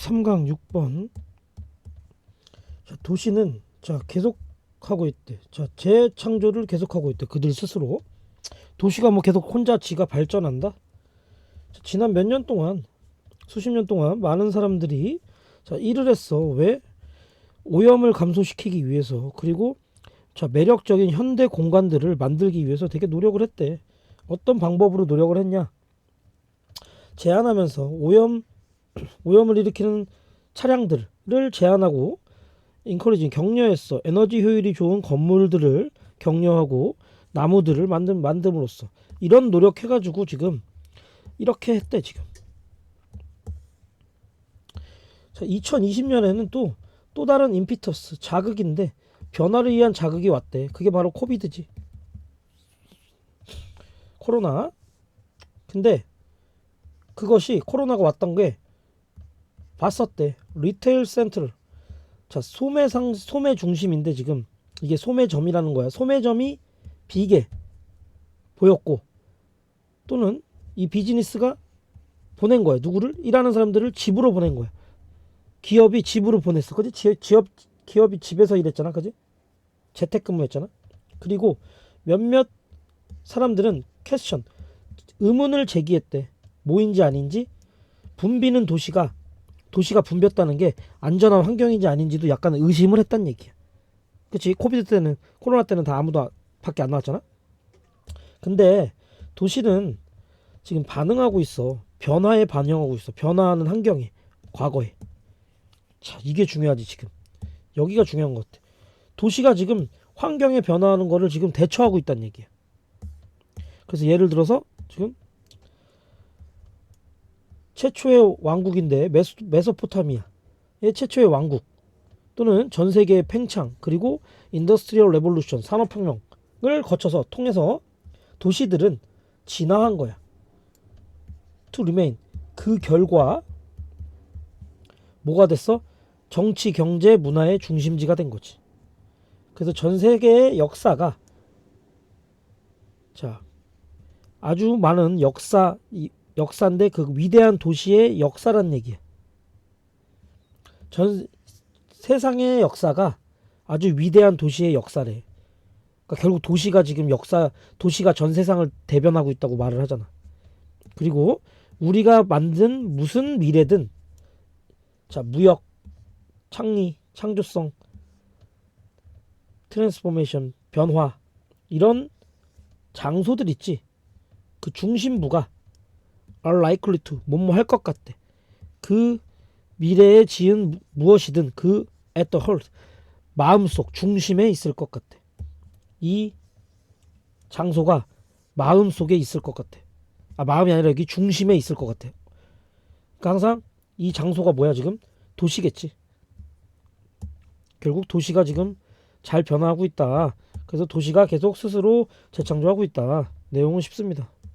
23강 6번 자, 도시는 자 계속 하고 있대. 자 재창조를 계속하고 있대. 그들 스스로 도시가 뭐 계속 혼자 지가 발전한다. 자, 지난 몇 년 동안 수십 년 동안 많은 사람들이 자 일을 했어. 왜 오염을 감소시키기 위해서 그리고 자 매력적인 현대 공간들을 만들기 위해서 되게 노력을 했대. 어떤 방법으로 노력을 했냐? 제한하면서 오염 오염을 일으키는 차량들을 제한하고 인커리징 격려했어. 에너지 효율이 좋은 건물들을 격려하고 나무들을 만든 만듦으로써 이런 노력해 가지고 지금 이렇게 했대 지금. 자, 2020년에는 또또 다른 임피터스 자극인데 변화를 위한 자극이 왔대. 그게 바로 코비드지. 코로나. 근데 그것이 코로나가 왔던 게 봤었대. 리테일 센터를. 자, 소매상 소매 중심인데 지금 이게 소매점이라는 거야. 소매점이 비게 보였고 또는 이 비즈니스가 보낸 거야. 누구를? 일하는 사람들을 집으로 보낸 거야. 기업이 집으로 보냈어. 그지? 지- 기업 기업이 집에서 일했잖아. 그지? 재택근무했잖아. 그리고 몇몇 사람들은 퀘스천 의문을 제기했대. 뭐인지 아닌지 붐비는 도시가 도시가 붐볐다는 게 안전한 환경인지 아닌지도 약간 의심을 했단 얘기야. 그치? 코비드 때는 코로나 때는 다 아무도 아- 밖에 안 나왔잖아. 근데 도시는 지금 반응하고 있어. 변화에 반영하고 있어. 변화하는 환경에 과거에. 자, 이게 중요하지 지금. 여기가 중요한 것 같아. 도시가 지금 환경에 변화하는 거를 지금 대처하고 있다는 얘기야. 그래서 예를 들어서 지금 최초의 왕국인데 메소, 메소포타미아의 최초의 왕국 또는 전 세계의 팽창 그리고 인더스트리얼 레볼루션 산업혁명을 거쳐서 통해서 도시들은 진화한 거야. to remain 그 결과 뭐가 됐어? 정치, 경제, 문화의 중심지가 된 거지. 그래서 전 세계의 역사가 자 아주 많은 역사 이 역사인데 그 위대한 도시의 역사란 얘기야. 전 세상의 역사가 아주 위대한 도시의 역사래. 그러니까 결국 도시가 지금 역사 도시가 전 세상을 대변하고 있다고 말을 하잖아. 그리고 우리가 만든 무슨 미래든 자 무역, 창리, 창조성, 트랜스포메이션, 변화 이런 장소들 있지. 그 중심부가 are likely to 뭐뭐 할 것 같대. 그 미래에 지은 무- 무엇이든 그 at the heart 마음속 중심에 있을 것 같아. 이 장소가 마음 속에 있을 것 같아. 아 마음이 아니라 여기 중심에 있을 것 같아. 그러니까 항상 이 장소가 뭐야 지금 도시겠지. 결국 도시가 지금 잘 변화하고 있다. 그래서 도시가 계속 스스로 재창조하고 있다. 내용은 쉽습니다.